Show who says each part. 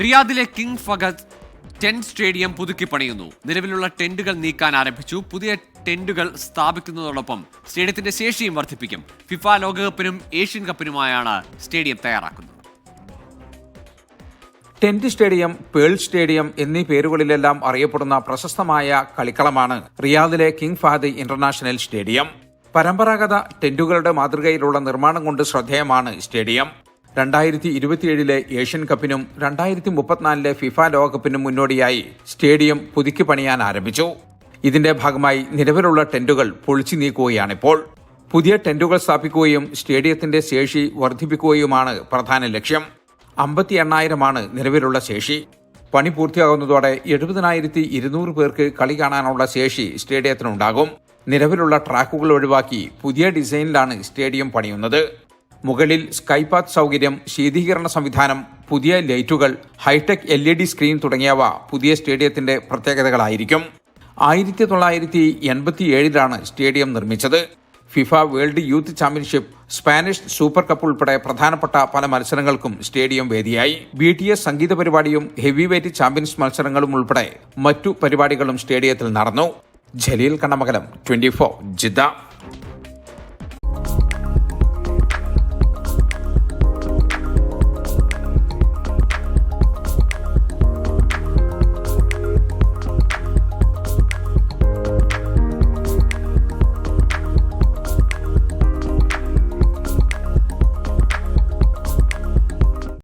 Speaker 1: റിയാദിലെ king Fahad tent stadium പുതുക്കി പണിയുന്നു. നിലവിലുള്ള ടെന്റുകൾ നീക്കാൻ ആരംഭിച്ചു. പുതിയ ടെന്റുകൾ സ്ഥാപിക്കുന്നതോടൊപ്പം സ്റ്റേഡിയത്തിന്റെ ശേഷിയും വർദ്ധിപ്പിക്കും. ഫിഫ ലോകകപ്പിനും ഏഷ്യൻ കപ്പിനുമായാണ് സ്റ്റേഡിയം തയ്യാറാക്കുന്നത്.
Speaker 2: ടെന്റ് സ്റ്റേഡിയം പേൾ സ്റ്റേഡിയം എന്നീ പേരുകളിലെല്ലാം അറിയപ്പെടുന്ന പ്രശസ്തമായ കളിക്കളമാണ് റിയാദിലെ കിങ് ഫാദി ഇന്റർനാഷണൽ സ്റ്റേഡിയം. പരമ്പരാഗത ടെന്റുകളുടെ മാതൃകയിലുള്ള നിർമ്മാണം കൊണ്ട് ശ്രദ്ധേയമാണ് സ്റ്റേഡിയം. രണ്ടായിരത്തി ഇരുപത്തിയേഴിലെ ഏഷ്യൻ കപ്പിനും രണ്ടായിരത്തി മുപ്പത്തിനാലിലെ ഫിഫ ലോകകപ്പിനും മുന്നോടിയായി സ്റ്റേഡിയം പുതുക്കി പണിയാൻ ആരംഭിച്ചു. ഇതിന്റെ ഭാഗമായി നിലവിലുള്ള ടെന്റുകൾ പൊളിച്ചു നീക്കുകയാണിപ്പോൾ. പുതിയ ടെന്റുകൾ സ്ഥാപിക്കുകയും സ്റ്റേഡിയത്തിന്റെ ശേഷി വർദ്ധിപ്പിക്കുകയുമാണ് പ്രധാന ലക്ഷ്യം. അമ്പത്തി എണ്ണായിരമാണ് നിലവിലുള്ള ശേഷി. പണി പൂർത്തിയാകുന്നതോടെ എഴുപതിനായിരത്തി ഇരുന്നൂറ് പേർക്ക് കളി കാണാനുള്ള ശേഷി സ്റ്റേഡിയത്തിനുണ്ടാകും. നിലവിലുള്ള ട്രാക്കുകൾ ഒഴിവാക്കി പുതിയ ഡിസൈനിലാണ് സ്റ്റേഡിയം പണിയുന്നത്. മുകളിൽ സ്കൈപാത്ത് സൗകര്യം ശീതീകരണ സംവിധാനം പുതിയ ലൈറ്റുകൾ hi-tech L E D screen തുടങ്ങിയവ പുതിയ സ്റ്റേഡിയത്തിന്റെ പ്രത്യേകതകളായിരിക്കും. ആയിരത്തി തൊള്ളായിരത്തി എൺപത്തി ഏഴിലാണ് സ്റ്റേഡിയം നിർമ്മിച്ചത്. FIFA world youth championship Spanish super cup ഉൾപ്പെടെ പ്രധാനപ്പെട്ട പല മത്സരങ്ങൾക്കും സ്റ്റേഡിയം വേദിയായി. ബി ടി എസ് സംഗീത പരിപാടിയും ഹെവി വെയ്റ്റ് ചാമ്പ്യൻസ് മത്സരങ്ങളും ഉൾപ്പെടെ മറ്റു പരിപാടികളും സ്റ്റേഡിയത്തിൽ നടന്നു. Jaleel Kannamakalam twenty four Jeddah.